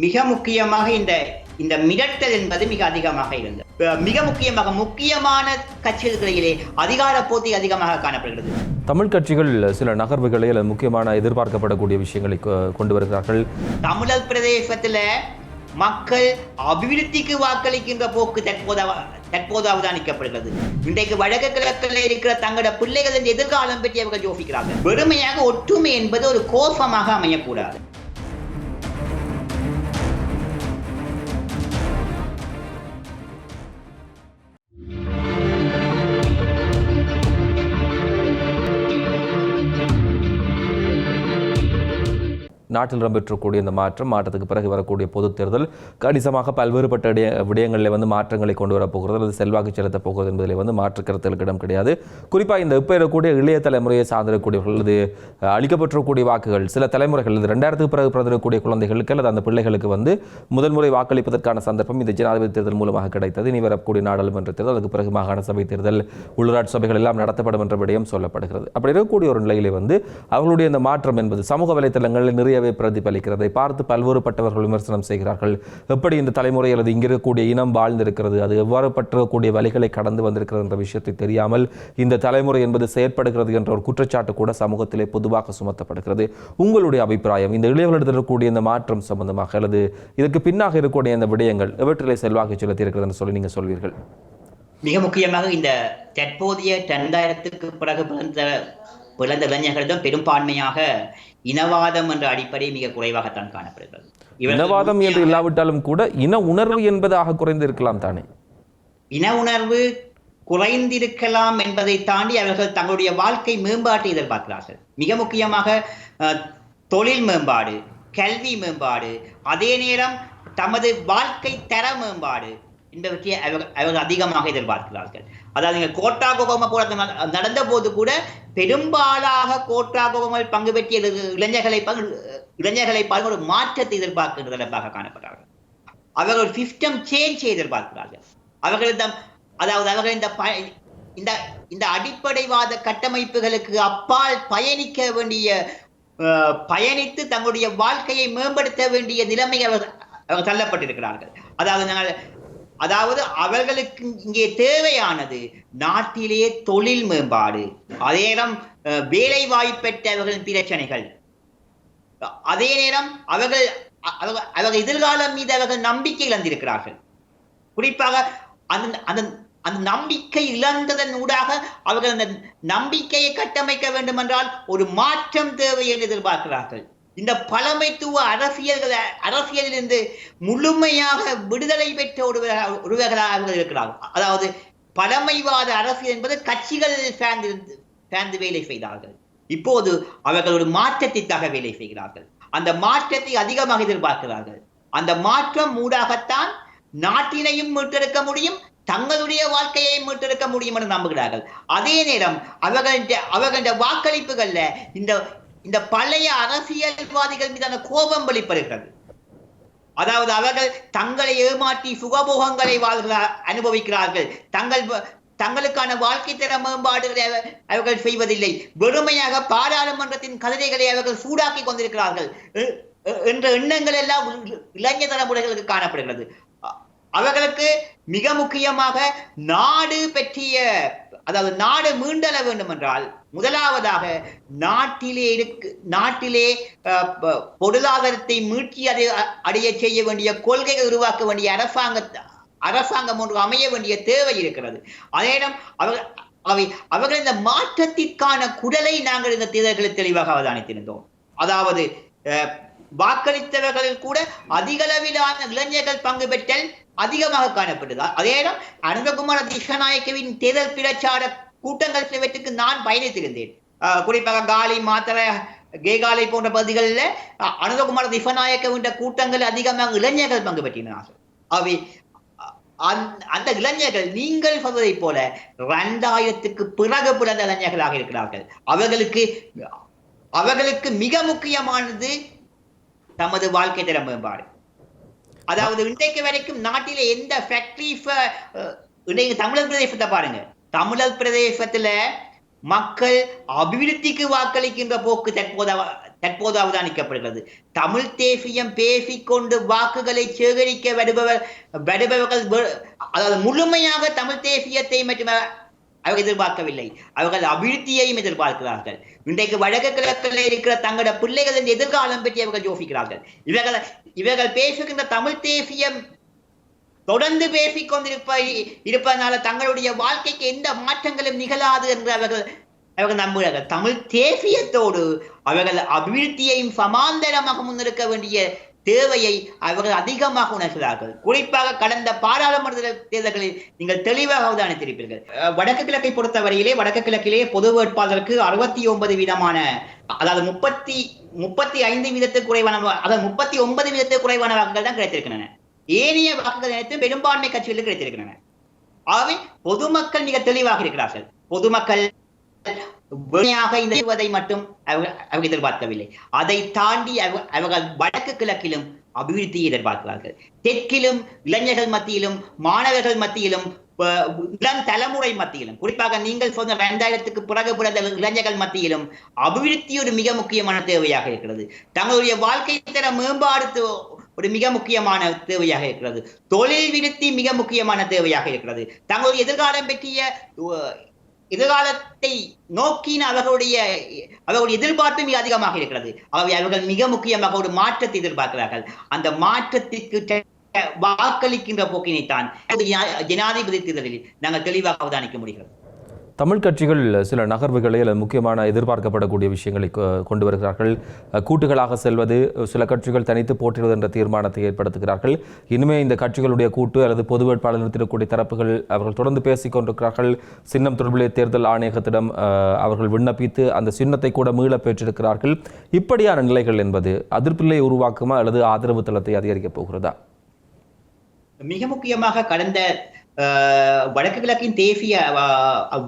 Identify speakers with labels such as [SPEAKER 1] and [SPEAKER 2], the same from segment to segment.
[SPEAKER 1] மிக முக்கியமாக இந்த இந்த மிரட்டல் என்பது மிக அதிகமாக இருந்தது. மிக முக்கியமாக முக்கியமான கட்சிகளிடையிலே அதிகார போட்டி அதிகமாக காணப்படுகிறது.
[SPEAKER 2] தமிழ் கட்சிகள் சில நகர்வுகளை அல்லது முக்கியமான எதிர்பார்க்கப்படக்கூடிய விஷயங்களை கொண்டு வருகிறார்கள்.
[SPEAKER 1] தமிழர் பிரதேசத்துல மக்கள் அபிவிருத்திக்கு வாக்களிக்கின்ற போக்கு தற்போது தற்போது அவதானிக்கப்படுகிறது இன்றைக்கு வடக்கு கிழக்கில் இருக்கிற தங்களோட பிள்ளைகளின் எதிர்காலம் பற்றி அவர்கள் யோசிக்கிறார்கள். வெறுமையாக ஒற்றுமை என்பது ஒரு கோபமாக அமையக்கூடாது.
[SPEAKER 2] நாட்டில் இடம்பெற்றக்கூடிய இந்த மாற்றம் மாற்றத்துக்கு பிறகு வரக்கூடிய பொது தேர்தல் கணிசமாக பல்வேறுபட்ட விடயங்களில் வந்து மாற்றங்களை கொண்டு வரப்போகிறது அல்லது செல்வாக்கு செலுத்தப் போகிறது என்பதில் வந்து மாற்று கருத்துகளுக்கு இடம் கிடையாது. குறிப்பாக இந்த இப்போ இருக்கக்கூடிய இளைய தலைமுறையை சார்ந்திருக்கக்கூடியவர்கள் அல்லது அளிக்கப்பட்டிருக்கக்கூடிய வாக்குகள் சில தலைமுறைகள் அல்லது ரெண்டாயிரத்துக்கு பிறகு பிறந்திருக்கக்கூடிய குழந்தைகளுக்கு அல்லது அந்த பிள்ளைகளுக்கு வந்து முதல் முறை வாக்களிப்பதற்கான சந்தர்ப்பம் இந்த ஜனாதிபதி தேர்தல் மூலமாக கிடைத்தது. இனி வரக்கூடிய நாடாளுமன்ற தேர்தல் அதுக்கு பிறகு மாகாண சபை தேர்தல் உள்ளூராட்சி சபைகள் எல்லாம் நடத்தப்படும் என்ற விடயம் சொல்லப்படுகிறது. அப்படி இருக்கக்கூடிய ஒரு நிலையிலே வந்து அவர்களுடைய இந்த மாற்றம் என்பது சமூக வலைத்தளங்களில் நிறைய நிறையவே பிரதிபலிக்கிறதை. பார்த்து பல்வேறுபட்டவர்கள் விமர்சனம் செய்கிறார்கள். எப்படி இந்த தலைமுறை அல்லது இங்கிருக்கக்கூடிய இனம் வாழ்ந்திருக்கிறது? அது எவ்வாறு பற்றக்கூடிய வழிகளை கடந்து வந்திருக்கிறது என்ற விஷயத்தை தெரியாமல் இந்த தலைமுறை என்பது செயற்படுகிறது என்ற ஒரு குற்றச்சாட்டு கூட சமூகத்திலே பொதுவாக சுமத்தப்படுகிறது. உங்களுடைய அபிப்பிராயம் இந்த இளையவர்களிடத்தில் இருக்கக்கூடிய இந்த மாற்றம் சம்பந்தமாக அல்லது இதற்கு பின்னாக இருக்கக்கூடிய இந்த விடயங்கள் எவற்றிலே செல்வாக்கு செலுத்தி இருக்கிறது என்று சொல்லி நீங்கள் சொல்வீர்கள்?
[SPEAKER 1] மிக முக்கியமாக இந்த தற்போதைய ரெண்டாயிரத்துக்கு பிறகு பிறந்த பிறந்த இளைஞர்களிடம் பெரும்பான்மையாக இனவாதம் என்ற அடிப்படை மிக குறைவாகத்தான் காணப்படுகிறது.
[SPEAKER 2] இனவாதம் என்று இல்லாவிட்டாலும் கூட இன உணர்வு என்பதாக குறைந்து இருக்கலாம் தானே?
[SPEAKER 1] இன உணர்வு குறைந்திருக்கலாம் என்பதை தாண்டி அவர்கள் தங்களுடைய வாழ்க்கை மேம்பாட்டை எதிர்பார்க்கிறார்கள். மிக முக்கியமாக தொழில் மேம்பாடு கல்வி மேம்பாடு அதே நேரம் தமது வாழ்க்கை தர மேம்பாடு என்பவற்றை அவர்கள் அவர்கள் அதிகமாக எதிர்பார்க்கிறார்கள். அதாவது நீங்கள் கோட்டா கோபமா போல நட- நடந்த போது கூட பெரும்பாலாக கோட்டா கோகமல் பங்கு பெற்றிய இளைஞர்களை பங்கு இளைஞர்களை பங்கு ஒரு மாற்றத்தை எதிர்பார்க்கின்றதாக காணப்படுறார்கள் அவர்கள் சிஸ்டம் சேஞ்ச் எதிர்பார்க்கிறார்கள். அவர்கள் இந்த அதாவது அவர்கள் இந்த இந்த இந்த அடிப்படைவாத கட்டமைப்புகளுக்கு அப்பால் பயணிக்க வேண்டிய அஹ், பயணித்து தங்களுடைய வாழ்க்கையை மேம்படுத்த வேண்டிய நிலைமை அவர் அவர் தள்ளப்பட்டிருக்கிறார்கள். அதாவது நாங்கள் அதாவது அவர்களுக்கு இங்கே தேவையானது நாட்டிலே தொழில் மேம்பாடு. அதே நேரம் அஹ், வேலை வாய்ப்பற்றவர்களின் பிரச்சனைகள். அதே நேரம் அவர்கள் அவர்கள் அவர்கள் எதிர்காலம் மீது அவர்கள் நம்பிக்கை இழந்திருக்கிறார்கள். குறிப்பாக அந்த அந்த அந்த நம்பிக்கை இழந்ததன் ஊடாக அவர்கள் அந்த நம்பிக்கையை கட்டமைக்க வேண்டும் என்றால் ஒரு மாற்றம் தேவை என்று எதிர்பார்க்கிறார்கள். இந்த பழமைத்துவ அரசியல்களை அரசியலிலிருந்து முழுமையாக விடுதலை பெற்ற ஒருவராக ஒருவர்களாக அவர்கள் இருக்கிறார்கள். அதாவது பழமைவாத அரசியல் என்பது கட்சிகள் சார்ந்து சார்ந்து வேலை செய்தார்கள். இப்போது அவர்கள் ஒரு மாற்றத்திற்காக வேலை செய்கிறார்கள். அந்த மாற்றத்தை அதிகமாக எதிர்பார்க்கிறார்கள். அந்த மாற்றம் மூடாகத்தான் நாட்டினையும் மீட்டெடுக்க முடியும் தங்களுடைய வாழ்க்கையை மீட்டெடுக்க முடியும் என்று நம்புகிறார்கள். அதே நேரம் அவர்கள அவர்களின் வாக்களிப்புகள்ல இந்த இந்த பழைய அரசியல்வாதிகள் மீதான கோபம் வெளிப்படுகிறது. அதாவது அவர்கள் தங்களை ஏமாற்றி சுகபோகங்களை வாழ்கிறார் அனுபவிக்கிறார்கள். தங்கள் தங்களுக்கான வாழ்க்கை தர மேம்பாடுகளை அவ- அவர்கள் செய்வதில்லை. வெறுமையாக பாராளுமன்றத்தின் கதிரைகளை அவர்கள் சூடாக்கி கொண்டிருக்கிறார்கள். எ- என்ற எண்ணங்கள் எல்லாம் இளைஞ தலைமுறைகளுக்கு காணப்படுகிறது. அவர்களுக்கு மிக முக்கியமாக நாடு பற்றிய அதாவது நாடு மீண்டல வேண்டும் என்றால் முதலாவதாக நாட்டிலே இருக்கு நாட்டிலே பொருளாதாரத்தை மீட்சி அடைய அடைய செய்ய வேண்டிய கொள்கைகள் உருவாக்க வேண்டிய அரசாங்க அரசாங்கம் ஒன்று அமைய வேண்டிய தேவை இருக்கிறது. அதே நேரம் அவர்கள் அவை அவர்கள் இந்த மாற்றத்திற்கான குடலை நாங்கள் இந்த தேர்தல்களில் தெளிவாக அவதானித்திருந்தோம். அதாவது அஹ், வாக்களித்தவர்களில் கூட அதிகளவிலான இளைஞர்கள் பங்கு பெற்றல் அதிகமாக காணப்பட்டது. அதே நேரம் அனந்தகுமார திஷநாயக்கவின் தேர்தல் பிரச்சார கூட்டங்கள் சிலவற்றுக்கு நான் பயணித்திருந்தேன் குறிப்பாக காலி மாத்திர கேகாலை போன்ற பகுதிகளில் அஹ், அனந்தகுமார திசநாயக்கவின் கூட்டங்கள் அதிகமாக இளைஞர்கள் பங்கு பெற்றினார்கள் அவை அந்த- அந்த இளைஞர்கள் நீங்கள் சொல்வதைப் போல ரெண்டாயிரத்துக்கு பிறகு பிறந்த இளைஞர்களாக இருக்கிறார்கள். அவர்களுக்கு அவர்களுக்கு மிக முக்கியமானது தமது வாழ்க்கை தர மேம்பாடு. அதாவது இன்றைக்கு வரைக்கும் நாட்டிலே எந்த ஃபேக்டரி தமிழர் பிரதேசத்தை பாருங்க தமிழர் பிரதேசத்துல மக்கள் அபிவிருத்திக்கு வாக்களிக்கின்ற போக்கு தற்போது தற்போது அவதானிக்கப்படுகிறது. தமிழ் தேசியம் பேசிக்கொண்டு வாக்குகளை சேகரிக்க வருபவர் வருபவர்கள் அதாவது முழுமையாக தமிழ் தேசியத்தை மட்டும் அவர்கள் எதிர்பார்க்கவில்லை. அவர்கள் அபிவிருத்தியையும் எதிர்பார்க்கிறார்கள். இன்றைக்கு வடக்கு கிழக்கில் இருக்கிற தங்களோட பிள்ளைகளின் எதிர்காலம் பற்றி அவர்கள் யோசிக்கிறார்கள். இவர்கள் இவர்கள் பேசுகின்ற தமிழ் தேசியம் தொடர்ந்து பேசிக் கொண்டிருப்ப இருப்பதனால தங்களுடைய வாழ்க்கைக்கு எந்த மாற்றங்களும் நிகழாது என்று அவர்கள் அவர்கள் நம்புகிறார்கள். தமிழ் தேசியத்தோடு அவர்கள் அபிவிருத்தியையும் சமாந்தரமாக முன்னெடுக்க வேண்டிய தேவையை அவர்கள் அதிகமாக உணர்கிறார்கள். குறிப்பாக கடந்த பாராளுமன்ற தேர்தல்களில் நீங்கள் தெளிவாக அவதானித்திருப்பீர்கள். வடக்கு கிழக்கை பொறுத்தவரையிலே வடக்கு கிழக்கிலே பொது வேட்பாளருக்கு அறுபத்தி ஒன்பது வீதமான அதாவது முப்பத்தி முப்பத்தி ஐந்து வீதத்துக்கு குறைவான அதாவது முப்பத்தி ஒன்பது வீதத்துக்கு குறைவான வாக்குகள் தான் கிடைத்திருக்கின்றன. ஏனைய வாக்குகள் அனைத்தும் பெரும்பான்மை கட்சிகளுக்கு கிடைத்திருக்கின்றன. ஆகவே பொதுமக்கள் மிக தெளிவாக இருக்கிறார்கள். பொதுமக்கள் இந்த மட்டும் அவர்கள் எதிர்பார்க்கவில்லை. அதை தாண்டி அவர்கள் வடக்கு கிழக்கிலும் அபிவிருத்தியை எதிர்பார்க்கிறார்கள். தெற்கிலும் இளைஞர்கள் மத்தியிலும் மாணவர்கள் மத்தியிலும் இளம் தலைமுறை மத்தியிலும் குறிப்பாக நீங்கள் சொன்ன இரண்டாயிரத்துக்கு பிறகு பிறந்த இளைஞர்கள் மத்தியிலும் அபிவிருத்தி ஒரு மிக முக்கியமான தேவையாக இருக்கிறது. தங்களுடைய வாழ்க்கை தர மேம்பாடு ஒரு மிக முக்கியமான தேவையாக இருக்கிறது. தொழில் விருத்தி மிக முக்கியமான தேவையாக இருக்கிறது. தங்களுடைய எதிர்காலம் பற்றிய எதிர்காலத்தை நோக்கின அவர்களுடைய அவர்களுடைய எதிர்பார்ப்பு மிக அதிகமாக இருக்கிறது. அவை அவர்கள் மிக முக்கியமாக ஒரு மாற்றத்தை எதிர்பார்க்கிறார்கள். அந்த மாற்றத்திற்கு வாக்களிக்கின்ற போக்கினைத்தான் ஜனாதிபதி தேர்தலில் நாங்கள் தெளிவாக அவதானிக்க முடிகிறது.
[SPEAKER 2] தமிழ் கட்சிகள் சில நகர்வுகளை அல்லது முக்கியமான எதிர்பார்க்கப்படக்கூடிய விஷயங்களை கொண்டு வருகிறார்கள். கூட்டுகளாக செல்வது சில கட்சிகள் தனித்து போட்டிடுவது என்ற தீர்மானத்தை ஏற்படுத்துகிறார்கள். இனிமே இந்த கட்சிகளுடைய கூட்டு அல்லது பொது வேட்பாளர் நிறுத்தக்கூடிய தரப்புகள் அவர்கள் தொடர்ந்து பேசிக் கொண்டிருக்கிறார்கள். சின்னம் தொடர்பிலே தேர்தல் ஆணையகத்திடம் அஹ், அவர்கள் விண்ணப்பித்து அந்த சின்னத்தை கூட மீள பெற்றிருக்கிறார்கள். இப்படியான நிலைகள் என்பது அதிர்ப்பில்லை உருவாக்குமா அல்லது ஆதரவு தளத்தை அதிகரிக்கப் போகிறதா?
[SPEAKER 1] மிக முக்கியமாக கடந்த வடக்கு கிழக்கின் தேசிய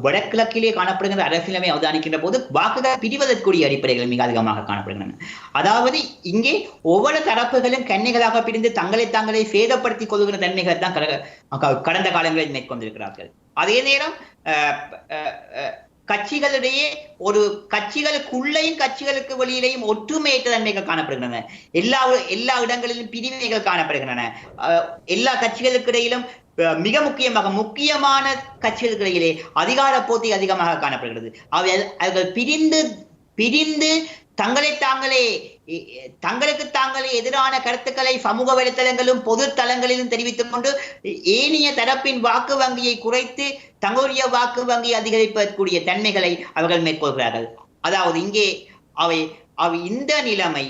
[SPEAKER 1] வடக்கிழக்கிலே காணப்படுகின்ற அரசியலமை அவதானிக்கின்ற போது வாக்குகள் பிரிவதற்குரிய அடிப்படைகள் மிக அதிகமாக காணப்படுகின்றன. அதாவது இங்கே ஒவ்வொரு தரப்புகளும் கன்னிகளாக பிரிந்து தங்களை தாங்களே சேதப்படுத்திக் கொள்கிற தன்மைகளை தான் கட- க- கடந்த காலங்களில் மேற்கொண்டிருக்கிறார்கள். அதே நேரம் அஹ், அஹ், அஹ், கட்சிகளிடையே ஒரு கட்சிகளுக்குள்ளேயும் கட்சிகளுக்கு வெளியிலேயும் ஒற்றுமையற்ற தன்மைகள் காணப்படுகின்றன. எல்லா எல்லா இடங்களிலும் பிரிவினைகள் காணப்படுகின்றன. அஹ், எல்லா கட்சிகளுக்கு இடையிலும் மிக முக்கியமாக முக்கியமான கட்சிகளுக்கு இடையிலே அதிகார போட்டி அதிகமாக காணப்படுகிறது. அவை அவர்கள் பிரிந்து பிரிந்து தங்களை தாங்களே தங்களுக்கு தாங்களே எதிரான கருத்துக்களை சமூக வலைத்தளங்களும் பொது தளங்களிலும் தெரிவித்துக் கொண்டு ஏனைய தரப்பின் வாக்கு வங்கியை குறைத்து தங்களுடைய வாக்கு வங்கியை அதிகரிப்பதற்குரிய தன்மைகளை அவர்கள் மேற்கொள்கிறார்கள். அதாவது இங்கே அவை அவை இந்த நிலைமை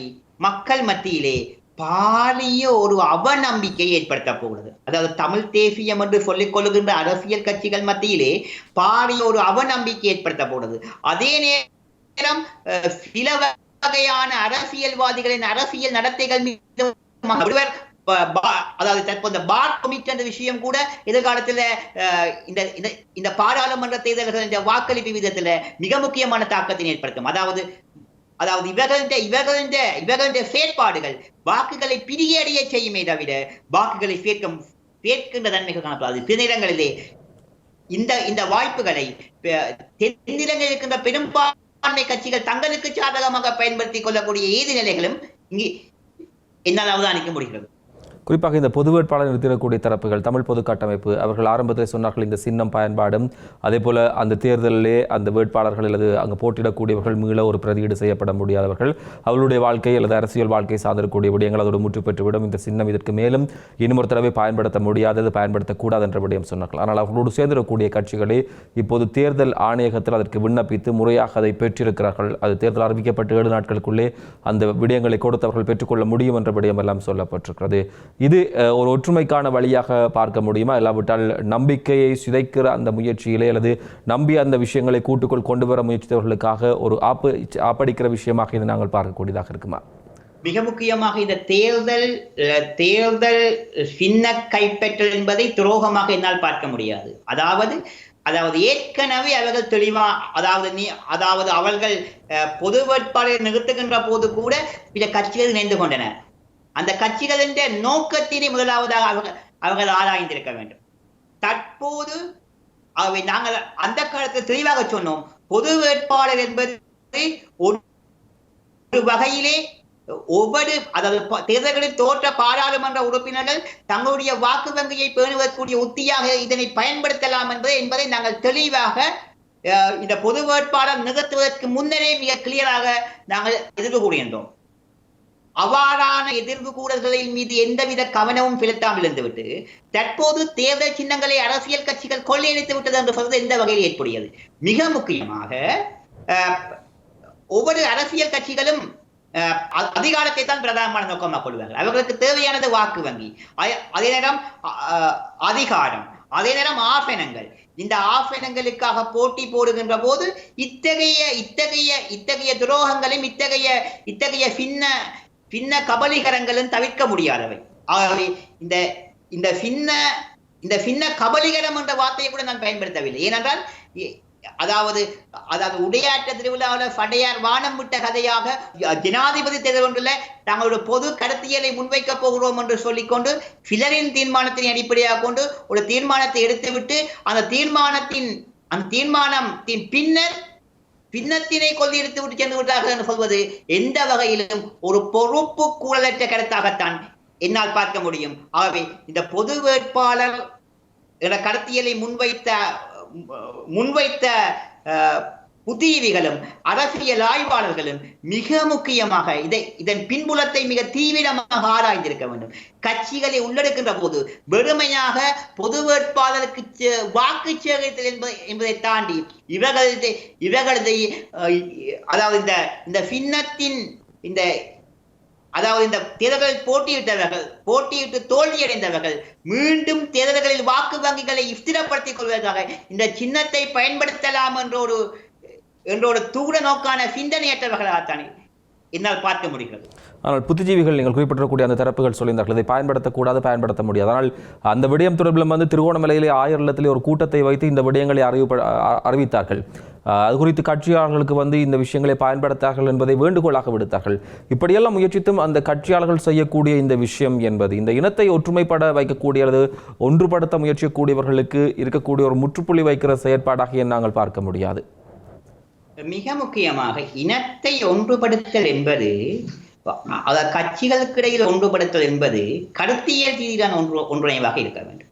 [SPEAKER 1] மக்கள் மத்தியிலே பாரிய ஒரு அவநம்பிக்கை ஏற்படுத்த போகிறது. அதாவது தமிழ் தேசியம் என்று சொல்லிக் கொள்ளுகின்ற அரசியல் கட்சிகள் மத்தியிலே பாரிய ஒரு அவநம்பிக்கை ஏற்படுத்த போகிறது. அதே நேரம் சில வகையான அரசியல்வாதிகளின் அரசியல் நடத்தைகள் மீது ஒருவர் அதாவது தற்போது பார் கமிட்டி என்ற விஷயம் கூட எதிர்காலத்துல இந்த இந்த பாராளுமன்ற தேர்தல்கள் இந்த வாக்களிப்பு விதத்துல மிக முக்கியமான தாக்கத்தை ஏற்படுத்தும். அதாவது அதாவது இவர்கள்ட இவர்கள்ட இவர்கள்ட செயற்பாடுகள் வாக்குகளை பிரியடைய செய்யுமே தவிர வாக்குகளை சேர்க்கும் சேர்க்கின்ற தன்மைகள் காணப்படாது. சில நேரங்களிலே இந்த இந்த வாய்ப்புகளை ப- இருக்கின்ற பெரும்பாலும் பெரும்பான்மை கட்சிகள் தங்களுக்கு சாதகமாக பயன்படுத்திக் கொள்ளக்கூடிய ஏது நிலைகளும் இங்கே என்னால் அவதானிக்க முடிகிறது.
[SPEAKER 2] குறிப்பாக இந்த பொது வேட்பாளர் நிறுத்திடக்கூடிய தரப்புகள் தமிழ் பொது கட்டமைப்பு அவர்கள் ஆரம்பத்தில் சொன்னார்கள் இந்த சின்னம் பயன்பாடும் அதே போல் அந்த தேர்தலிலே அந்த வேட்பாளர்கள் அல்லது அங்கு போட்டியிடக்கூடியவர்கள் மீள ஒரு பிரதியீடு செய்யப்பட முடியாதவர்கள் அவர்களுடைய வாழ்க்கை அல்லது அரசியல் வாழ்க்கை சார்ந்திருக்கக்கூடிய விடயங்கள் அதோடு முற்று பெற்றுவிடும் இந்த சின்னம் இதற்கு மேலும் இன்னும் ஒரு தடவை பயன்படுத்த முடியாதது பயன்படுத்தக்கூடாது என்ற விடயம் சொன்னார்கள். ஆனால் அவர்களோடு சேர்ந்திருக்கக்கூடிய கட்சிகளே இப்போது தேர்தல் ஆணையகத்தில் அதற்கு விண்ணப்பித்து முறையாக அதை பெற்றிருக்கிறார்கள். அது தேர்தல் அறிவிக்கப்பட்ட ஏழு நாட்களுக்குள்ளே அந்த விடயங்களை கொடுத்தவர்கள் பெற்றுக்கொள்ள முடியும் என்ற விடயம் எல்லாம் சொல்லப்பட்டிருக்கிறது. இது அஹ், ஒரு ஒற்றுமைக்கான வழியாக பார்க்க முடியுமா? இல்லாவிட்டால் நம்பிக்கையை சிதைக்கிற அந்த முயற்சியிலே அல்லது நம்பி அந்த விஷயங்களை கூட்டுக்குள் கொண்டு வர முயற்சித்தவர்களுக்காக ஒரு ஆப்பு ஆப்படிக்கிற விஷயமாக இதை நாங்கள் பார்க்கக்கூடியதாக இருக்குமா?
[SPEAKER 1] மிக முக்கியமாக இந்த தேர்தல் அஹ், தேர்தல் சின்ன கைப்பற்றல் என்பதை துரோகமாக என்னால் பார்க்க முடியாது. அதாவது அதாவது ஏற்கனவே அவர்கள் தெளிவா அதாவது நீ அதாவது அவர்கள் அஹ், பொது வேட்பாளரை நிறுத்துகின்ற போது கூட சில கட்சிகள் இணைந்து கொண்டன. அந்த கட்சிகளின் நோக்கத்தினை முதலாவதாக அவர்கள் அவர்கள் ஆராய்ந்திருக்க வேண்டும். தற்போது அவை நாங்கள் அந்த காலத்தில் தெளிவாக சொன்னோம். பொது வேட்பாளர் என்பது ஒரு வகையிலே ஒவ்வொரு அதாவது தேர்தல்களில் தோற்ற பாராளுமன்ற உறுப்பினர்கள் தங்களுடைய வாக்கு வங்கியை பேணுவதற்குரிய உத்தியாக இதனை பயன்படுத்தலாம் என்பதை என்பதை நாங்கள் தெளிவாக அஹ், இந்த பொது வேட்பாளர் நிகழ்த்துவதற்கு முன்னரே மிக கிளியராக நாங்கள் எதிர்ப்பு அவ்வாறான எதிர்வு கூறல்களின் மீது எந்தவித கவனமும் செலுத்தாமல் இருந்துவிட்டு தற்போது தேர்தல் சின்னங்களை அரசியல் கட்சிகள் கொள்ளையடித்து விட்டது என்று சொல்வது எந்த வகையில் ஏற்புடையது. மிக முக்கியமாக அஹ், ஒவ்வொரு அரசியல் கட்சிகளும் அஹ், அதிகாரத்தை தான் பிரதானமான நோக்கமாக கொள்வார்கள். அவர்களுக்கு தேவையானது வாக்கு வங்கி அ- அதே நேரம் அ- அதிகாரம் அதே நேரம் ஆசனங்கள். இந்த ஆசனங்களுக்காக போட்டி போடுகின்ற போது இத்தகைய இத்தகைய இத்தகைய துரோகங்களும் இத்தகைய இத்தகைய சின்ன பின்ன கபலிகரங்களும் தவிர்க்க முடியாதவை. ஆகவே இந்த இந்த சின்ன இந்த சின்ன கபலிகரம் என்ற வார்த்தையை கூட நான் பயன்படுத்தவில்லை. ஏனென்றால் அதாவது அதாவது உடையாற்ற திருவிழாவில் படையார் வானம் விட்ட கதையாக ஜனாதிபதி தேர்தல் ஒன்றில் தங்களுடைய பொது கருத்தியலை முன்வைக்க போகிறோம் என்று சொல்லிக்கொண்டு சிலரின் தீர்மானத்தினை அடிப்படையாக கொண்டு ஒரு தீர்மானத்தை எடுத்துவிட்டு அந்த தீர்மானத்தின் அந்த தீர்மானத்தின் பின்னர் பின்னத்தினை கொண்டு எடுத்து விட்டு சென்று விட்டார்கள் என்று சொல்வது எந்த வகையிலும் ஒரு பொறுப்பு கூறலற்ற கருத்தாகத்தான் என்னால் பார்க்க முடியும். ஆகவே இந்த பொது வேட்பாளர் கடத்தியலை முன்வைத்த முன்வைத்த அஹ், புத்திஜீவிகளும் அரசியல் ஆய்வாளர்களும் மிக முக்கியமாக இதை இதன் பின்புலத்தை மிக தீவிரமாக ஆராய்ந்திருக்க வேண்டும். கட்சிகளை உள்ளடக்கின்ற போது வெறுமையாக பொது வேட்பாளருக்கு வாக்கு சேகரித்தல் என்பதை என்பதை தாண்டி இவர்களது இவர்களது அதாவது இந்த இந்த சின்னத்தின் இந்த அதாவது இந்த தேர்தல்களில் போட்டியிட்டவர்கள் போட்டியிட்டு தோல்வியடைந்தவர்கள் மீண்டும் தேர்தல்களில் வாக்கு வங்கிகளை ஸ்திரப்படுத்திக் கொள்வதற்காக இந்த சின்னத்தை பயன்படுத்தலாம் என்ற ஒரு என்ற ஒரு தூர நோக்கான சிந்தனையற்றவர்களாகத்தானே. என்னால் பார்க்க முடிகிறது.
[SPEAKER 2] ஆனால் புத்திஜீவிகள் நீங்கள் குறிப்பிட்டிருக்கக்கூடிய அந்த தரப்புகள் சொல்லியிருந்தார்கள் இதை பயன்படுத்தக்கூடாது பயன்படுத்த முடியாது. ஆனால் அந்த விடயம் தொடர்பில் வந்து திருகோணமலையிலே ஆயர் இல்லத்திலே ஒரு கூட்டத்தை வைத்து இந்த விடயங்களை அறிவிப்ப அறிவித்தார்கள். அது குறித்து கட்சியாளர்களுக்கு வந்து இந்த விஷயங்களை பயன்படுத்தார்கள் என்பதை வேண்டுகோளாக விடுத்தார்கள். இப்படியெல்லாம் முயற்சித்தும் அந்த கட்சியாளர்கள் செய்யக்கூடிய இந்த விஷயம் என்பது இந்த இனத்தை ஒற்றுமைப்பட வைக்கக்கூடிய அல்லது ஒன்றுபடுத்த முயற்சிக்கூடியவர்களுக்கு இருக்கக்கூடிய ஒரு முற்றுப்புள்ளி வைக்கிற செயற்பாடாக நாங்கள் பார்க்க முடியாது.
[SPEAKER 1] மிக முக்கியமாக இனத்தை ஒன்றுபடுத்தல் என்பது அதாவது கட்சிகளுக்கு இடையில் ஒன்றுபடுத்தல் என்பது கருத்தியல் ரீதியிலான ஒன்று ஒன்றிணைவாக இருக்க வேண்டும்.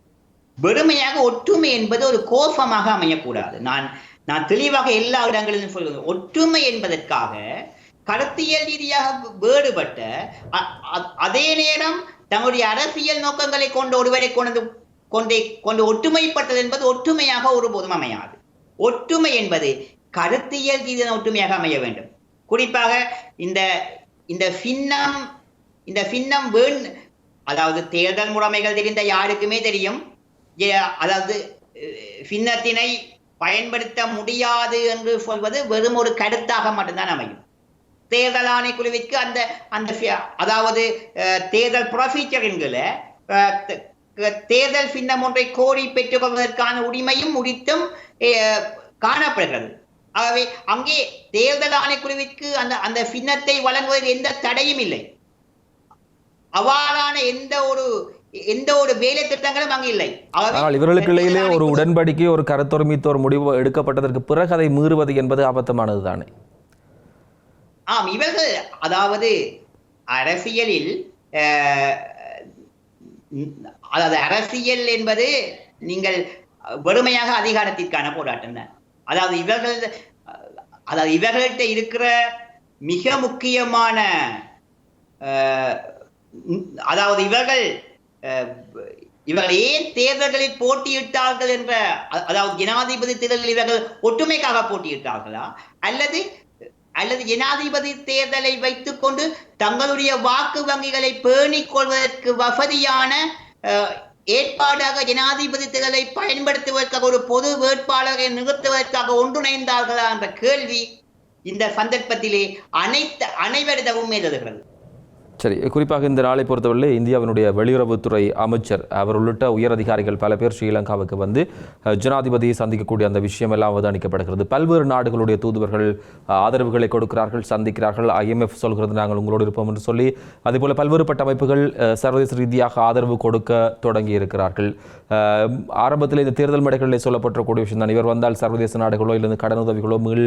[SPEAKER 1] வெறுமையாக ஒற்றுமை என்பது ஒரு கோபமாக அமையக்கூடாது. நான் நான் தெளிவாக எல்லா இடங்களிலும் சொல்லுவேன் ஒற்றுமை என்பதற்காக கருத்தியல் ரீதியாக வேறுபட்ட அ- அதே நேரம் தங்களுடைய அரசியல் நோக்கங்களை கொண்ட ஒருவரை கொண்டு கொண்டே கொண்டு ஒற்றுமைப்பட்டது என்பது ஒற்றுமையாக ஒருபோதும் அமையாது. ஒற்றுமை என்பது கருத்தியல் ரீதியான ஒற்றுமையாக அமைய வேண்டும். குறிப்பாக இந்த இந்த சின்னம் இந்த சின்னம் வேண் அதாவது தேர்தல் முறைமைகள் தெரிந்த யாருக்குமே தெரியும். அதாவது சின்னத்தினை பயன்படுத்த முடியாது என்று சொல்வது வெறும் ஒரு கருத்தாக மட்டும்தான் அமையும். தேர்தல் ஆணைக்குழுவிற்கு அந்த அந்த அதாவது தேர்தல் ப்ரொசீஜர் என்கிற தேர்தல் சின்னம் ஒன்றை கோரி பெற்றுக் கொள்வதற்கான உரிமையும் உரித்தும் காணப்படுகிறது. ஆகவே அங்கே தேர்தல் ஆணைக்குழுவிற்கு அந்த அந்த சின்னத்தை வழங்குவதில் எந்த தடையும் இல்லை. அவ்வாறான எந்த ஒரு எந்த ஒரு வேலை திட்டங்களும் அங்கு இல்லை.
[SPEAKER 2] ஆனால் இவர்களுக்கு இடையிலே ஒரு உடன்படிக்கை ஒரு கருத்தொருமித்த ஒரு முடிவு எடுக்கப்பட்டதற்கு பிறகு அதை மீறுவது என்பது அபத்தமானது தானே
[SPEAKER 1] ஆம் இவர்கள் அதாவது அரசியலில் அதாவது அரசியல் என்பது நீங்கள் வெறுமையாக அதிகாரத்திற்கான போராட்டம் தான். அதாவது இவர்கள் அதாவது இவர்கள்ட்ட இருக்கிற மிக முக்கியமான அஹ், அதாவது இவர்கள் அஹ், இவர்கள் ஏன் தேர்தல்களில் போட்டியிட்டார்கள் என்ற அதாவது ஜனாதிபதி தேர்தலில் இவர்கள் ஒற்றுமைக்காக போட்டியிட்டார்களா? அல்லது அல்லது ஜனாதிபதி தேர்தலை வைத்துக்கொண்டு தங்களுடைய வாக்கு வங்கிகளை பேணிக் கொள்வதற்கு வசதியான அஹ், ஏற்பாடாக ஜனாதிபதி தேர்தலை பயன்படுத்துவதற்காக ஒரு பொது வேட்பாளரை நிறுத்துவதற்காக ஒன்றிணைந்தார்களா என்ற கேள்வி இந்த சந்தர்ப்பத்திலே அனைத்து அனைவரிடமும் எழுதுகிறது
[SPEAKER 2] சரி குறிப்பாக இந்த நாளை பொறுத்தவரை இந்தியாவினுடைய வெளியுறவுத்துறை அமைச்சர் அவர் உள்ளிட்ட உயர் அதிகாரிகள் பல பேர் ஸ்ரீலங்காவுக்கு வந்து ஜனாதிபதியை சந்திக்கக்கூடிய அந்த விஷயம் எல்லாம் அவதானிக்கப்படுகிறது. பல்வேறு நாடுகளுடைய தூதுவர்கள் ஆதரவுகளை கொடுக்கிறார்கள் சந்திக்கிறார்கள். ஐஎம்எஃப் சொல்கிறது நாங்கள் உங்களோடு இருப்போம் என்று சொல்லி அதேபோல பல்வேறுபட்ட அமைப்புகள் சர்வதேச ரீதியாக ஆதரவு கொடுக்க தொடங்கி இருக்கிறார்கள். ஆரம்பத்தில் இந்த தேர்தல் மேடைகளில் சொல்லப்பட்டிருக்கக்கூடிய விஷயம் தான். இவர் வந்தால் சர்வதேச நாடுகளோ இல்லை கடன் உதவிகளோ மீள்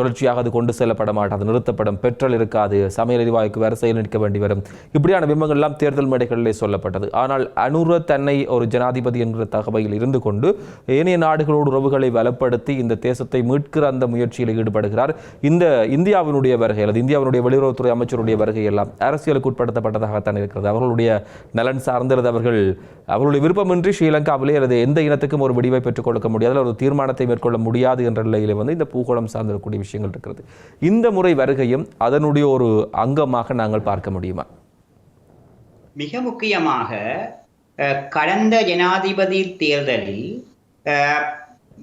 [SPEAKER 2] தொடர்ச்சியாக அது கொண்டு செல்லப்பட மாட்டாது நிறுத்தப்படும் பெட்ரோல் இருக்காது சமையல் எரிவாயுக்கு வரிசையில் நிற்க வேண்டிய வரும் இப்படியான பிம்பங்கள்லாம் தேர்தல் மேடைகளிலே சொல்லப்பட்டது. ஆனால் அனுர தன்னை ஒரு ஜனாதிபதி என்கிற தகவையில் இருந்து கொண்டு ஏனைய நாடுகளோடு உறவுகளை பலப்படுத்தி இந்த தேசத்தை மீட்கிற அந்த முயற்சியில் ஈடுபடுகிறார். இந்த இந்தியாவினுடைய வருகை அல்லது இந்தியாவினுடைய வெளியுறவுத்துறை அமைச்சருடைய வருகை எல்லாம் அரசியலுக்கு உட்படுத்தப்பட்டதாகத்தான் இருக்கிறது. அவர்களுடைய நலன் சார்ந்திருந்த அவர்கள் அவர்களுடைய விருப்பமின்றி ஸ்ரீலங்காவிலே அல்லது எந்த இனத்துக்கும் ஒரு விடிவை பெற்றுக் கொடுக்க முடியாது. ஒரு தீர்மானத்தை மேற்கொள்ள முடியாது என்ற நிலையிலே வந்து இந்த பூகோளம் சார்ந்திருக்கக்கூடிய விஷயங்கள் இருக்கிறது. இந்த முறை வருகையும் அதனுடைய ஒரு அங்கமாக நாங்கள் பார்க்க முடியும்
[SPEAKER 1] மிக முக்கியமாக கடந்த ஜனாதிபதி தேர்தலில்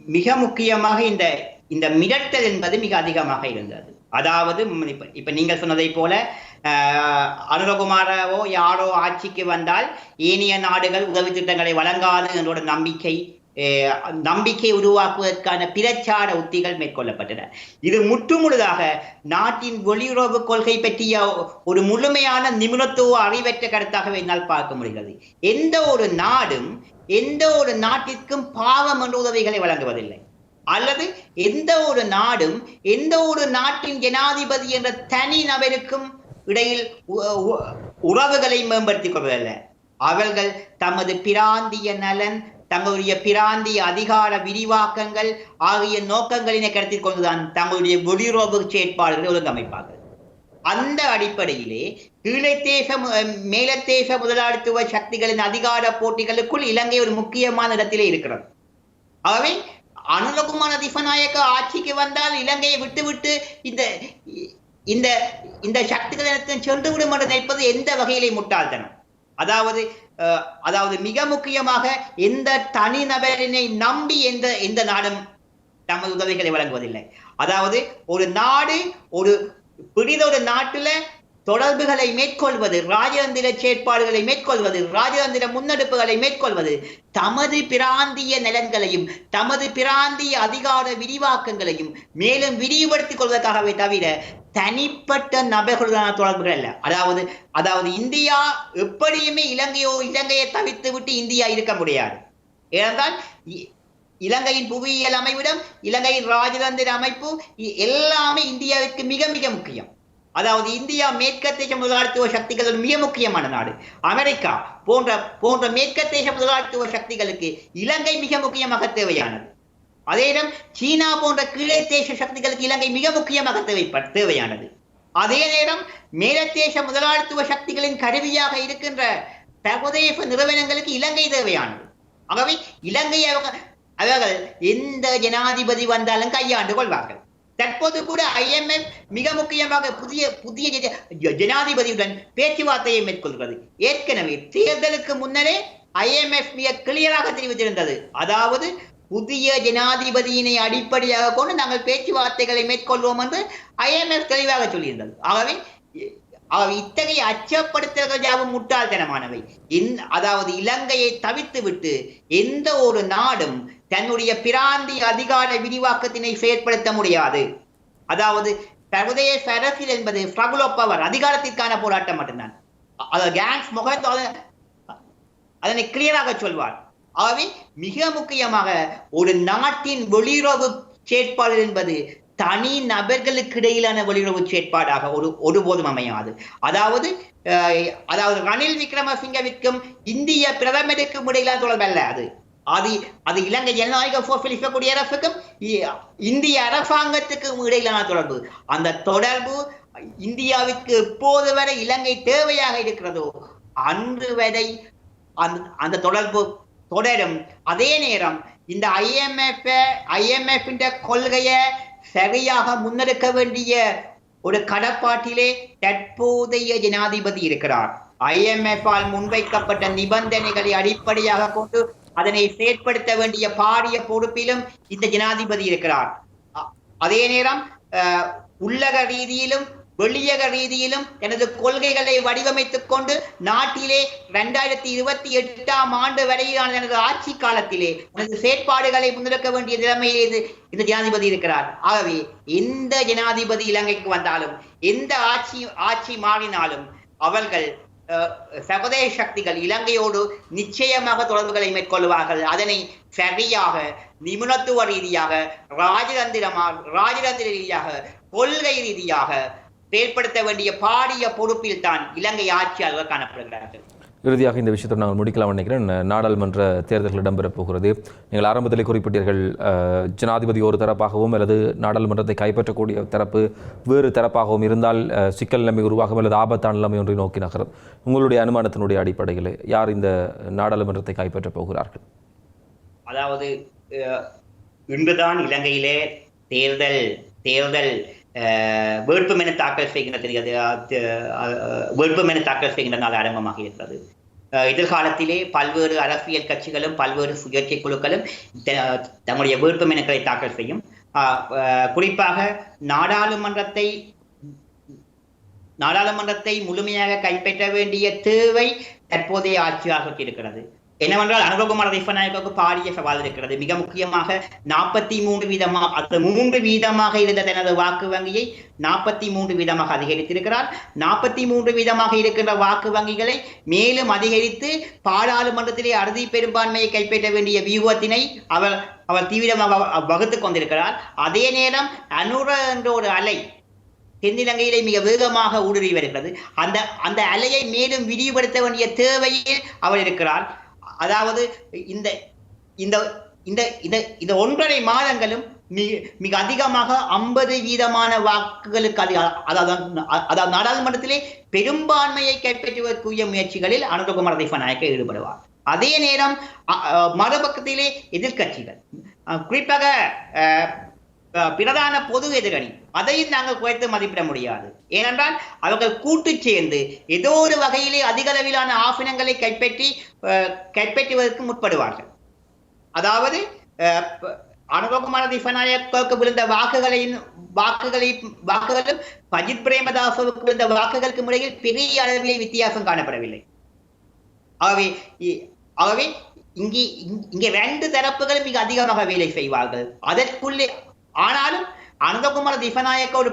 [SPEAKER 1] மிக முக்கியமாக இந்த இந்த மிரட்டல் என்பது மிக அதிகமாக இருந்தது. அதாவது இப்ப நீங்க சொன்னதை போல அஹ், அனுரகுமாரவோ யாரோ ஆட்சிக்கு வந்தால் ஏனைய நாடுகள் உதவி திட்டங்களை வழங்காது என்ற நம்பிக்கை நம்பிக்கை உருவாக்குவதற்கான பிரச்சார உத்திகள் மேற்கொள்ளப்பட்டன. இது முற்றுமுழுதாக நாட்டின் வெளியுறவு கொள்கை பற்றிய ஒரு முழுமையான நிபுணத்துவ அறிவற்ற கருத்தாகவே என்னால் பார்க்க முடிகிறது. எந்த ஒரு நாடும் எந்த ஒரு நாட்டிற்கும் பாவம் என்ற உதவிகளை வழங்குவதில்லை. அல்லது எந்த ஒரு நாடும் எந்த ஒரு நாட்டின் ஜனாதிபதி என்ற தனி நபருக்கும் இடையில் உ- உறவுகளை மேம்படுத்திக் கொள்வதில்லை. அவர்கள் தமது பிராந்திய நலன் தங்களுடைய பிராந்திய அதிகார விரிவாக்கங்கள் ஆகிய நோக்கங்களினை கருத்தில் கொண்டுதான் தங்களுடைய வெளியுறவு செயற்பாடுகளை ஒழுங்கமைப்பார்கள். அந்த அடிப்படையிலே கீழத்தேச மேலத்தேச முதலாளித்துவ சக்திகளின் அதிகார போட்டிகளுக்குள் இலங்கை ஒரு முக்கியமான இடத்திலே இருக்கிறது. ஆகவே அனுலகுமான திசநாயக்க ஆட்சிக்கு வந்தால் இலங்கையை விட்டுவிட்டு இந்த இந்த இந்த சக்திகளிடத்தில் சென்று விடும் என்று நினைப்பது எந்த வகையிலே முட்டாள்தனம்? அதாவது அஹ், அதாவது மிக முக்கியமாக எந்த தனிநபரினை நம்பி எந்த எந்த நாடும் தமது உதவிகளை வழங்குவதில்லை. அதாவது ஒரு நாடு ஒரு பிடித ஒரு நாட்டுல தொடர்புகளை மேற்கொள்வது ராஜதந்திர செயற்பாடுகளை மேற்கொள்வது ராஜதந்திர முன்னெடுப்புகளை மேற்கொள்வது தமது பிராந்திய நலன்களையும் தமது பிராந்திய அதிகார விரிவாக்கங்களையும் மேலும் விரிவுபடுத்திக் கொள்வதற்காகவே தவிர தனிப்பட்ட நபர்களுடனான தொடர்புகள் அல்ல. அதாவது அதாவது இந்தியா எப்படியுமே இலங்கையோ இலங்கையை தவித்து விட்டு இந்தியா இருக்க முடியாது. ஏனென்றால் இலங்கையின் புவியியல் அமைவிடம் இலங்கையின் ராஜதந்திர அமைப்பு எல்லாமே இந்தியாவிற்கு மிக மிக முக்கியம். அதாவது இந்தியா மேற்கத்திய முதலாளித்துவ சக்திகள் மிக முக்கியமான நாடு. அமெரிக்கா போன்ற போன்ற மேற்கத்திய முதலாளித்துவ சக்திகளுக்கு இலங்கை மிக முக்கியமாக தேவையானது. அதே நேரம் சீனா போன்ற கீழே தேச சக்திகளுக்கு இலங்கை மிக முக்கியமாக தேவைப்ப தேவையானது. அதே நேரம் மேலத்தேச முதலாளித்துவ சக்திகளின் கருவியாக இருக்கின்ற சர்வதேச நிறுவனங்களுக்கு இலங்கை தேவையானது. ஆகவே இலங்கை அவர்கள் எந்த ஜனாதிபதி வந்தாலும் கையாண்டு கொள்வார்கள். தற்போது கூட ஐஎம்எஃப் மிக முக்கியமாக புதிய புதிய ஜனாதிபதியுடன் பேச்சுவார்த்தையை மேற்கொள்கிறது. ஏற்கனவே தேர்தலுக்கு முன்னரே ஐஎம்எஃப் மிக கிளியராக தெரிவித்திருந்தது. அதாவது புதிய ஜனாதிபதியினை அடிப்படையாக கொண்டு நாங்கள் பேச்சுவார்த்தைகளை மேற்கொள்வோம் என்று ஐஎம்எஃப் தெளிவாக சொல்லியிருந்தது. ஆகவே இத்தகைய அச்சப்படுத்தல்கள் யாவும் முட்டாள்தனமானவை. அதாவது இலங்கையை தவித்து விட்டு எந்த ஒரு நாடும் தன்னுடைய பிராந்திய அதிகார விரிவாக்கத்தினை செயற்படுத்த முடியாது. அதாவது சர்வதேச அரசியல் என்பது ஸ்ட்ரகுல் ஆஃப் பவர் அதிகாரத்திற்கான போராட்டம் மட்டும்தான். அதாவது கேங்ஸ் முகத் அதனை கிளியராக சொல்வார். ஆகவே மிக முக்கியமாக ஒரு நாட்டின் வெளியுறவு செயற்பாடு என்பது தனி நபர்களுக்கு இடையிலான வெளியுறவு செயற்பாடாக ஒரு ஒருபோதும் அமையாது. அதாவது அஹ், அதாவது ரணில் விக்ரமசிங்கவிற்கும் இந்திய பிரதமருக்கும் இடையிலான தொடர்பல்ல அது. அது அது இலங்கை ஜனநாயக போர்ஸில் இருக்கக்கூடிய அரசுக்கும் இந்திய அரசாங்கத்துக்கும் இடையிலான தொடர்பு. அந்த தொடர்பு இந்தியாவிற்கு எப்போது வரை இலங்கை தேவையாக இருக்கிறதோ அன்று வரை அந்த அந்த தொடர்பு தொடரும். அதே நேரம் இந்த ஐஎம்எஃப் ஐஎம்எஃப் கொள்கையை சரியாக முன்னெடுக்க வேண்டிய ஒரு கடப்பாட்டிலே தற்போதைய ஜனாதிபதி இருக்கிறார். ஐஎம்எஃப் ஆல் முன்வைக்கப்பட்ட நிபந்தனைகளை அடிப்படையாக கொண்டு அதனை செயற்படுத்த வேண்டிய பாரிய பொறுப்பிலும் இந்த ஜனாதிபதி இருக்கிறார். அதே நேரம் அஹ், உள்ளக ரீதியிலும் வெளியக ரீதியிலும் எனது கொள்கைகளை வடிவமைத்துக் கொண்டு நாட்டிலே இரண்டாயிரத்தி இருபத்தி எட்டாம் ஆண்டு வரையிலான எனது ஆட்சி காலத்திலே எனது செயற்பாடுகளை முன்னெடுக்க வேண்டிய நிலைமையில் இது இந்த ஜனாதிபதி இருக்கிறார். ஆகவே எந்த ஜனாதிபதி இலங்கைக்கு வந்தாலும் எந்த ஆட்சி ஆட்சி மாறினாலும் அவர்கள் சர்வதேச சக்திகள் இலங்கையோடு நிச்சயமாக தொடர்புகளை மேற்கொள்வார்கள். அதனை சரியாக நிபுணத்துவ ரீதியாக ராஜதந்திரமாக ராஜதந்திர ரீதியாக கொள்கை ரீதியாக செயல்படுத்த வேண்டிய பாரிய பொறுப்பில் தான் இலங்கை ஆட்சியாளர்கள் காணப்படுகிறார்கள்.
[SPEAKER 2] இறுதியாக இந்த விஷயத்தை நாங்கள் முடிக்கலாம் நினைக்கிறேன். நாடாளுமன்ற தேர்தல்கள் இடம்பெறப் போகிறது. நீங்கள் ஆரம்பத்திலே குறிப்பிட்டீர்கள் ஜனாதிபதி ஒரு தரப்பாகவும் அல்லது நாடாளுமன்றத்தை கைப்பற்றக்கூடிய தரப்பு வேறு தரப்பாகவும் இருந்தால் அஹ், சிக்கல் நிலைமை உருவாகும் அல்லது ஆபத்தான நிலைமை ஒன்றை நோக்கி நகரும். உங்களுடைய அனுமானத்தினுடைய அடிப்படையில் யார் இந்த நாடாளுமன்றத்தை கைப்பற்றப் போகிறார்கள்?
[SPEAKER 1] அதாவது அஹ், இன்றுதான் இலங்கையிலே தேர்தல் தேர்தல் வேட்புமனு தாக்கல் செய்கின்ற தெரியாது. வேட்புமனு தாக்கல் செய்கின்ற நாள் ஆரம்பமாக இருக்கிறது. அஹ், எதிர்காலத்திலே பல்வேறு அரசியல் கட்சிகளும் பல்வேறு சுயேட்சை குழுக்களும் தங்களுடைய வேட்புமனுக்களை தாக்கல் செய்யும். அஹ், குறிப்பாக நாடாளுமன்றத்தை நாடாளுமன்றத்தை முழுமையாக கைப்பற்ற வேண்டிய தேவை தற்போதைய ஆட்சியாக இருக்கிறது. என்னவென்றால் அனுபவகுமார் ரிஃபநாயகவுக்கு பாரிய சவால் இருக்கிறது. மிக முக்கியமாக நாற்பத்தி மூன்று வீதமாக அது மூன்று வீதமாக இருந்த தனது வாக்கு வங்கியை நாற்பத்தி மூன்று வீதமாக அதிகரித்திருக்கிறார். நாற்பத்தி மூன்று வீதமாக இருக்கின்ற வாக்கு வங்கிகளை மேலும் அதிகரித்து பாராளுமன்றத்திலே அறுதி பெரும்பான்மையை கைப்பற்ற வேண்டிய வியூகத்தினை அவர் அவர் தீவிரமாக வகுத்துக் கொண்டிருக்கிறார். அதே நேரம் அனுர என்ற ஒரு அலை தென்னிலங்கையிலே மிக வேகமாக ஊடுருவி வருகிறது. அந்த அந்த அலையை மேலும் விரிவுபடுத்த வேண்டிய தேவையில் அவர் இருக்கிறார். அதாவது இந்த இந்த இந்த இந்த இந்த ஒன்றரை மாதங்களும் மிக மிக அதிகமாக ஐம்பது வீதமான வாக்குகளுக்கு அதிக அதாவது அதாவது நாடாளுமன்றத்திலே பெரும்பான்மையை கைப்பற்றுவதற்குரிய முயற்சிகளில் அனந்தகுமார் திசாநாயக்க ஈடுபடுவார். அதே நேரம் மறுபக்கத்திலே எதிர்க்கட்சிகள். குறிப்பாக அஹ், பிரதான பொது எதிரணி. அதையும் நாங்கள் குறைத்து மதிப்பிட முடியாது. ஏனென்றால் அவர்கள் கூட்டு சேர்ந்து ஏதோ ஒரு வகையிலே அதிக அளவிலான ஆசனங்களை கைப்பற்றி கைப்பற்றுவதற்கு முற்படுவார்கள். அதாவது அனுபவகுமார திசநாயக்கவுக்கு விழுந்த வாக்குகளின் வாக்குகளை வாக்குகளும் பஜித் பிரேமதாசவுக்கு விழுந்த வாக்குகளுக்கு முறையில் பெரிய அளவிலே வித்தியாசம் காணப்படவில்லை. ஆகவே இ- ஆகவே இங்கே இங்கே ரெண்டு தரப்புகள் மிக அதிகமாக வேலை செய்வார்கள். அதற்குள்ளே ஆனாலும் அனந்தகுமார திசநாயக்க ஒரு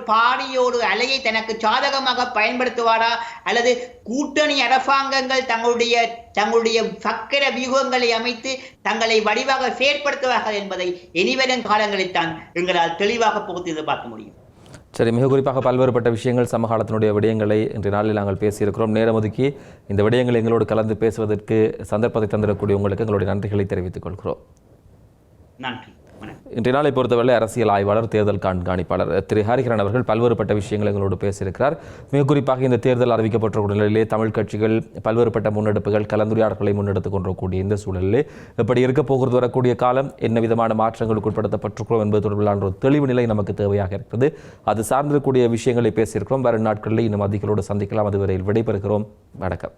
[SPEAKER 1] ஒரு அலையை தனக்கு சாதகமாக பயன்படுத்துவாரா? அல்லது கூட்டணி அரசாங்கங்கள் தங்களுடைய தங்களுடைய சக்கர வியூகங்களை அமைத்து தங்களை வடிவாக செயற்படுத்துவார்கள் என்பதை இனிவரும் காலங்களில் தான் எங்களால் தெளிவாக புகுத்தி பார்க்க முடியும்.
[SPEAKER 2] சரி மிக குறிப்பாக பல்வேறுபட்ட விஷயங்கள் சமகாலத்தினுடைய விடயங்களை இன்றைய நாளில் நாங்கள் பேசியிருக்கிறோம். நேரம் ஒதுக்கி இந்த விடயங்களை எங்களோடு கலந்து பேசுவதற்கு சந்தர்ப்பத்தை தந்திரக்கூடிய உங்களுக்கு எங்களுடைய நன்றிகளை தெரிவித்துக் கொள்கிறோம்.
[SPEAKER 1] நன்றி.
[SPEAKER 2] இன்றைய நாளை பொறுத்தவரை அரசியல் ஆய்வாளர் தேர்தல் கண்காணிப்பாளர் திரு ஹரிஹரன் அவர்கள் பல்வேறுபட்ட விஷயங்கள் எங்களோடு பேசியிருக்கிறார். மிக குறிப்பாக இந்த தேர்தல் அறிவிக்கப்பட்ட நிலையிலே தமிழ் கட்சிகள் பல்வேறுபட்ட முன்னெடுப்புகள் கலந்துரையாடல்களை முன்னெடுத்துக் கொண்டிருக்கக்கூடிய இந்த சூழலிலே எப்படி இருக்க போகிறது வரக்கூடிய காலம் என்ன விதமான மாற்றங்களுக்கு உட்படுத்தப்பட்டிருக்கிறோம் என்பது தொடர்பிலான ஒரு தெளிவு நிலை நமக்கு தேவையாக இருக்கிறது. அது சார்ந்திருக்கக்கூடிய விஷயங்களை பேசியிருக்கிறோம். வரும் நாட்களில் இன்னும் அதிகளோடு சந்திக்கலாம். அதுவரையில் விடைபெறுகிறோம். வணக்கம்.